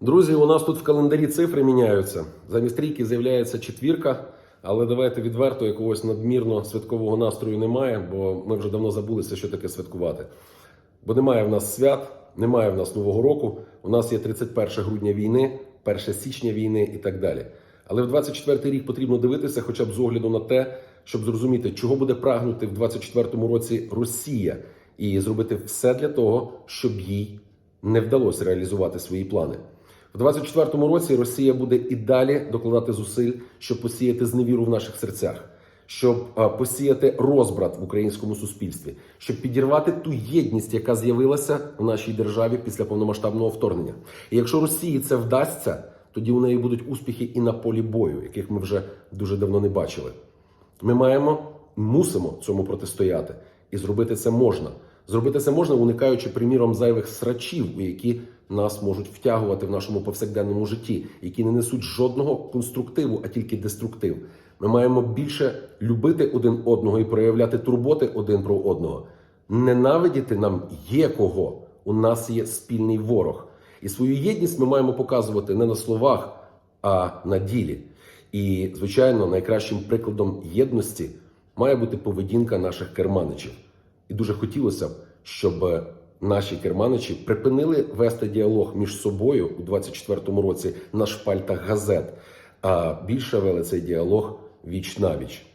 Друзі, у нас тут в календарі цифри міняються. Замість трійки з'являється четвірка, але давайте відверто якогось надмірно святкового настрою немає, бо ми вже давно забулися, що таке святкувати. Бо немає в нас свят, немає в нас Нового року. У нас є 31 грудня війни, 1 січня війни і так далі. Але в 24 рік потрібно дивитися, хоча б з огляду на те, щоб зрозуміти, чого буде прагнути в 24 році Росія, і зробити все для того, щоб їй не вдалося реалізувати свої плани. В 24 році Росія буде і далі докладати зусиль, щоб посіяти зневіру в наших серцях, щоб посіяти розбрат в українському суспільстві, щоб підірвати ту єдність, яка з'явилася в нашій державі після повномасштабного вторгнення. І якщо Росії це вдасться, тоді у неї будуть успіхи і на полі бою, яких ми вже дуже давно не бачили. Ми маємо мусимо цьому протистояти, і зробити це можна. Зробити це можна, уникаючи, приміром, зайвих срачів, у які нас можуть втягувати в нашому повсякденному житті, які не несуть жодного конструктиву, а тільки деструктив. Ми маємо більше любити один одного і проявляти турботи один про одного. Ненавидіти нам є кого. У нас є спільний ворог. І свою єдність ми маємо показувати не на словах, а на ділі. І, звичайно, найкращим прикладом єдності має бути поведінка наших керманичів. І дуже хотілося б, щоб наші керманичі припинили вести діалог між собою у 24-му році на шпальтах газет, а більше вели цей діалог віч навіч.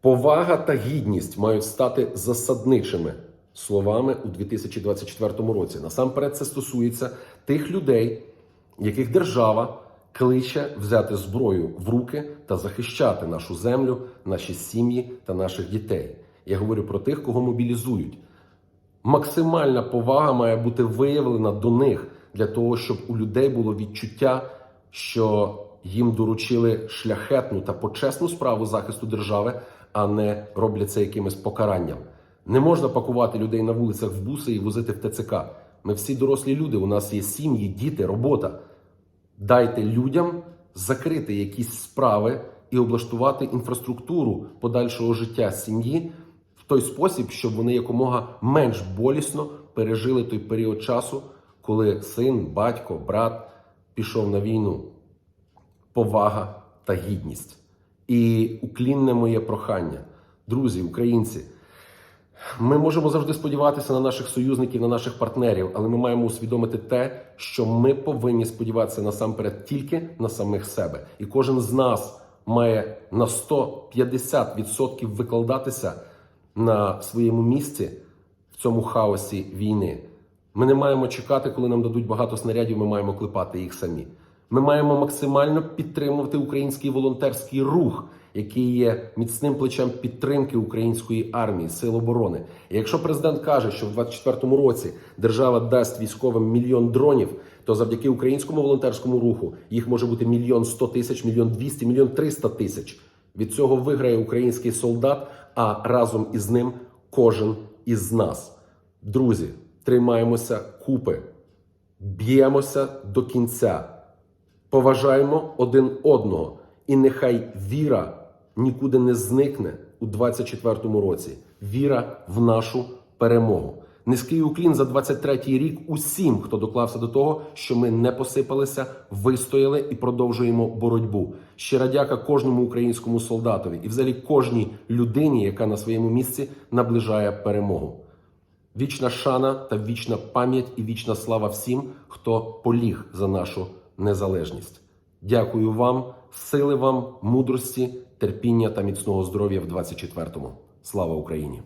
Повага та гідність мають стати засадничими словами у 2024 році. Насамперед, це стосується тих людей, яких держава кличе взяти зброю в руки та захищати нашу землю, наші сім'ї та наших дітей. Я говорю про тих, кого мобілізують. Максимальна повага має бути виявлена до них для того, щоб у людей було відчуття, що їм доручили шляхетну та почесну справу захисту держави, а не роблять це якимось покаранням. Не можна пакувати людей на вулицях в буси і возити в ТЦК. Ми всі дорослі люди. У нас є сім'ї, діти, робота. Дайте людям закрити якісь справи і облаштувати інфраструктуру подальшого життя сім'ї той спосіб, щоб вони якомога менш болісно пережили той період часу, коли син, батько, брат пішов на війну. Повага та гідність. І уклінне моє прохання, друзі, українці. Ми можемо завжди сподіватися на наших союзників, на наших партнерів, але ми маємо усвідомити те, що ми повинні сподіватися насамперед тільки на самих себе. І кожен з нас має на 150% викладатися на своєму місці в цьому хаосі війни. Ми не маємо чекати, коли нам дадуть багато снарядів. Ми маємо клепати їх самі. Ми маємо максимально підтримувати український волонтерський рух, який є міцним плечем підтримки української армії, сил оборони. І якщо президент каже, що в 2024 році держава дасть військовим мільйон дронів, то завдяки українському волонтерському руху їх може бути мільйон сто тисяч, мільйон двісті, мільйон триста тисяч. Від цього виграє український солдат, а разом із ним кожен із нас. Друзі, тримаємося купи, б'ємося до кінця. Поважаємо один одного, і нехай віра нікуди не зникне у 24-му році. Віра в нашу перемогу. Низький уклін за 23-й рік усім, хто доклався до того, що ми не посипалися, вистояли і продовжуємо боротьбу. Щира дяка кожному українському солдатові і взагалі кожній людині, яка на своєму місці наближає перемогу. Вічна шана та вічна пам'ять і вічна слава всім, хто поліг за нашу незалежність. Дякую вам, сили вам, мудрості, терпіння та міцного здоров'я в 24-му. Слава Україні!